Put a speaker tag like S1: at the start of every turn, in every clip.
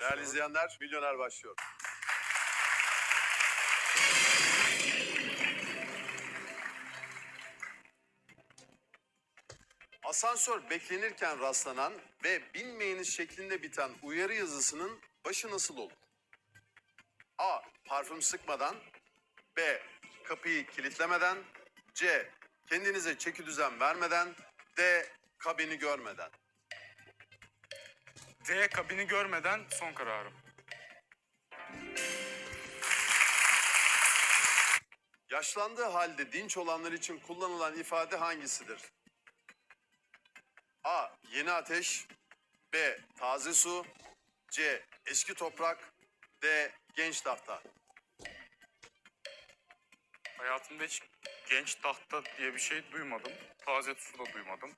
S1: Değerli izleyenler, Milyoner başlıyor. Asansör beklenirken rastlanan ve binmeyiniz şeklinde biten uyarı yazısının başı nasıl olur? A. Parfüm sıkmadan B. Kapıyı kilitlemeden C. Kendinize çeki düzen vermeden D. Kabini görmeden
S2: D kabini görmeden son kararım.
S1: Yaşlandığı halde dinç olanlar için kullanılan ifade hangisidir? A. Yeni ateş B. Taze su C. Eski toprak D. Genç tahta
S2: Hayatımda hiç genç tahta diye bir şey duymadım. Taze su da duymadım.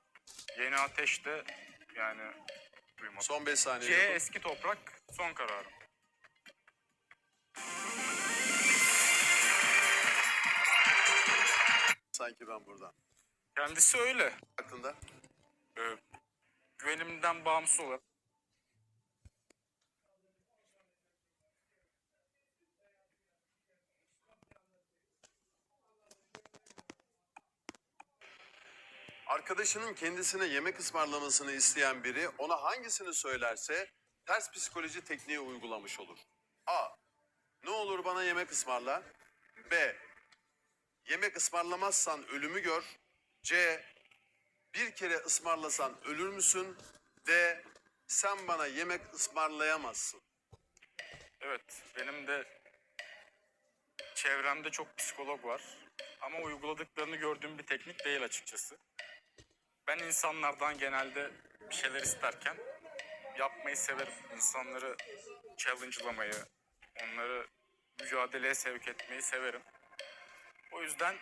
S2: Yeni ateş de yani duymadım.
S1: Son 5 saniye.
S2: C eski toprak son kararım.
S1: Sanki ben buradan.
S2: Kendisi öyle.
S1: Aklında.
S2: Ee, güvenimden bağımsız olarak.
S1: Arkadaşının kendisine yemek ısmarlamasını isteyen biri ona hangisini söylerse ters psikoloji tekniği uygulamış olur. A. Ne olur bana yemek ısmarla. B. Yemek ısmarlamazsan ölümü gör. C. Bir kere ısmarlasan ölür müsün? D. Sen bana yemek ısmarlayamazsın.
S2: Evet benim de çevremde çok psikolog var. Ama uyguladıklarını gördüğüm bir teknik değil açıkçası. Ben insanlardan genelde bir şeyler isterken yapmayı severim. İnsanları challenge'lamayı, onları mücadeleye sevk etmeyi severim. O yüzden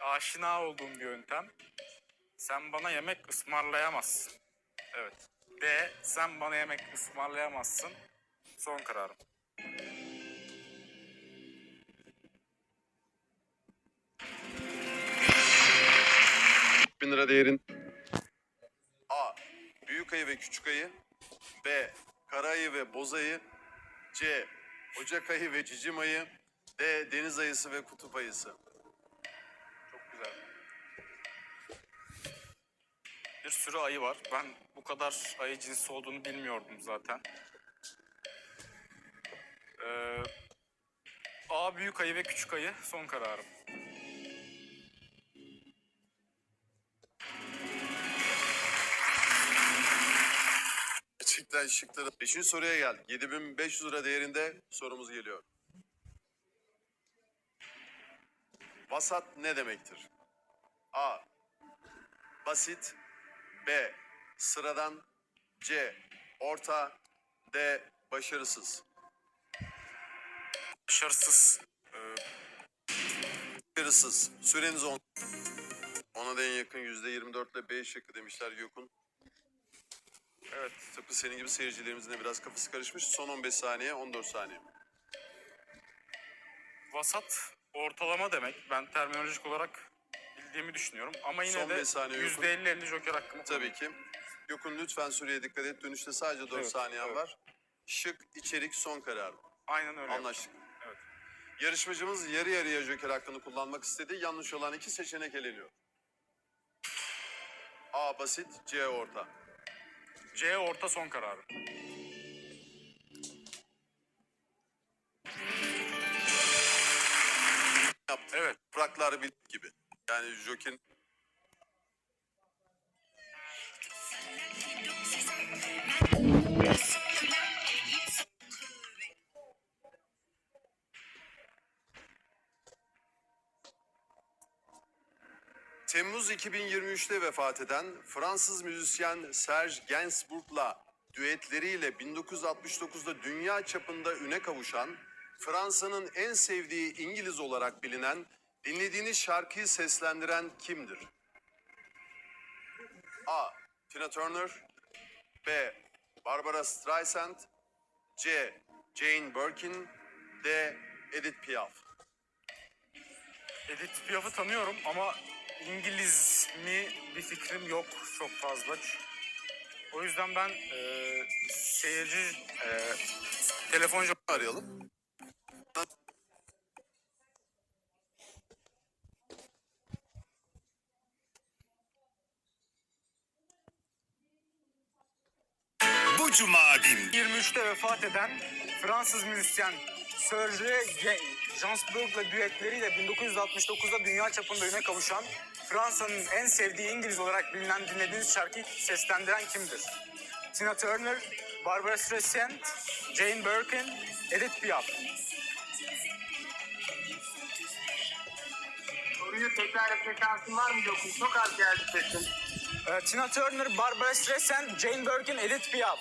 S2: aşina olduğum bir yöntem. Sen bana yemek ısmarlayamazsın. Evet. D. Sen bana yemek ısmarlayamazsın. Son kararım.
S1: Bin lira değerin. A. Büyük ayı ve küçük ayı. B. Kara ayı ve boz ayı. C. Ocak ayı ve cicim ayı. D. Deniz ayısı ve kutup ayısı.
S2: Çok güzel. Bir sürü ayı var. Ben bu kadar ayı cinsi olduğunu bilmiyordum zaten. Ee, A büyük ayı ve küçük ayı son kararım.
S1: Gerçekten şıkları. Beşinci soruya geldik. 7500 lira değerinde sorumuz geliyor. Vasat ne demektir? A. Basit. B. Sıradan. C. Orta. D. Başarısız.
S2: Başarısız. Ee,
S1: Başarısız. Süreniz 10. Ona da en yakın %24 ile B şıkkı demişler Gökün. Evet, tıpkı senin gibi seyircilerimizin de biraz kafası karışmış. Son 15 saniye, 14 saniye.
S2: vasat ortalama demek. Ben terminolojik olarak bildiğimi düşünüyorum. Ama yine
S1: Son
S2: de
S1: beş saniye yok.
S2: %50-50 joker hakkımı
S1: Tabii ki. Gökün lütfen süreye dikkat et. Dönüşte sadece 4
S2: Evet,
S1: saniyen
S2: evet.
S1: var. Şık, içerik, son karar.
S2: Aynen öyle.
S1: Anlaştık.
S2: Evet.
S1: Yarışmacımız yarı yarıya joker hakkını kullanmak istedi. Yanlış olan iki seçenek eleniyor. A basit, C orta.
S2: C orta son kararım.
S1: Yaptı.
S2: Evet.
S1: Topraklar bil gibi. Yani jokerin Temmuz 2023'te vefat eden Fransız müzisyen Serge Gainsbourg'la düetleriyle 1969'da dünya çapında üne kavuşan, Fransa'nın en sevdiği İngiliz olarak bilinen, dinlediğiniz şarkıyı seslendiren kimdir? A. Tina Turner B. Barbara Streisand C. Jane Birkin D. Edith Piaf
S2: Edith Piaf'ı tanıyorum ama İngiliz mi bir fikrim yok çok fazla. O yüzden ben e, seyirci e, telefoncu
S1: Arayalım.
S3: Bu cuma din
S2: 23'te vefat eden Fransız müzisyen Serge Gainsbourg'la düetleriyle 1969'da dünya çapında üne kavuşan Fransa'nın en sevdiği İngiliz olarak bilinen dinlediğiniz şarkıyı seslendiren kimdir? Tina Turner, Barbara Streisand, Jane Birkin, Edith Piaf.
S4: Soruyu tekrar etme şansın var mı yoksa çok az geldi sesin.
S2: Ee, Tina Turner, Barbara Streisand, Jane Birkin, Edith Piaf.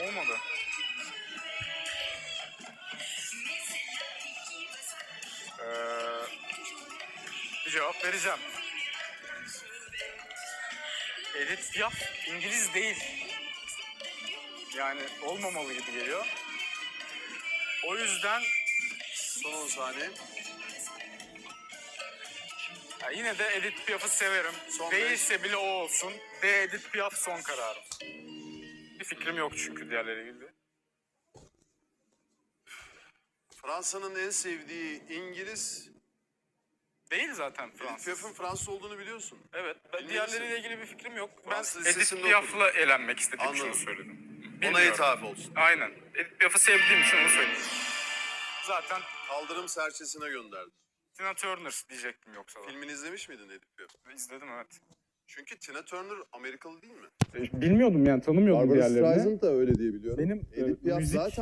S2: Olmadı. Cevap vereceğim. Edith Piaf İngiliz değil. Yani olmamalı gibi geliyor. O yüzden
S1: Son 10 saniye.
S2: ya yine de Edith Piaf'ı severim.
S1: Son
S2: Değilse bile o olsun. D Edith Piaf son kararım. Bir fikrim yok çünkü diğerleriyle ilgili.
S1: Fransa'nın en sevdiği İngiliz.
S2: Değil zaten
S1: Edith
S2: Fransız.
S1: Piaf'ın Fransız olduğunu biliyorsun.
S2: Evet. Ben
S1: Bilmelisin.
S2: diğerleriyle ilgili bir fikrim yok.
S1: Fransız
S2: ben Edith
S1: lisesinde
S2: Piaf'la eğlenmek istediğim
S1: Anladım.
S2: için söyledim.
S1: Ona
S2: Bilmiyorum.
S1: ithaf olsun.
S2: Aynen. Edith Piaf'ı sevdiğim için onu söyledim. Zaten
S1: Kaldırım serçesine gönderdi.
S2: Tina Turner diyecektim yoksa da.
S1: Filmini izlemiş miydin Edith Piaf?
S2: İzledim evet.
S1: Çünkü Tina Turner Amerikalı değil mi?
S5: Bilmiyordum yani tanımıyordum
S6: Barbara
S5: diğerlerini.
S6: Streisand da öyle diye biliyorum.
S5: Benim e,
S6: Edith Piaf
S5: müzik
S6: zaten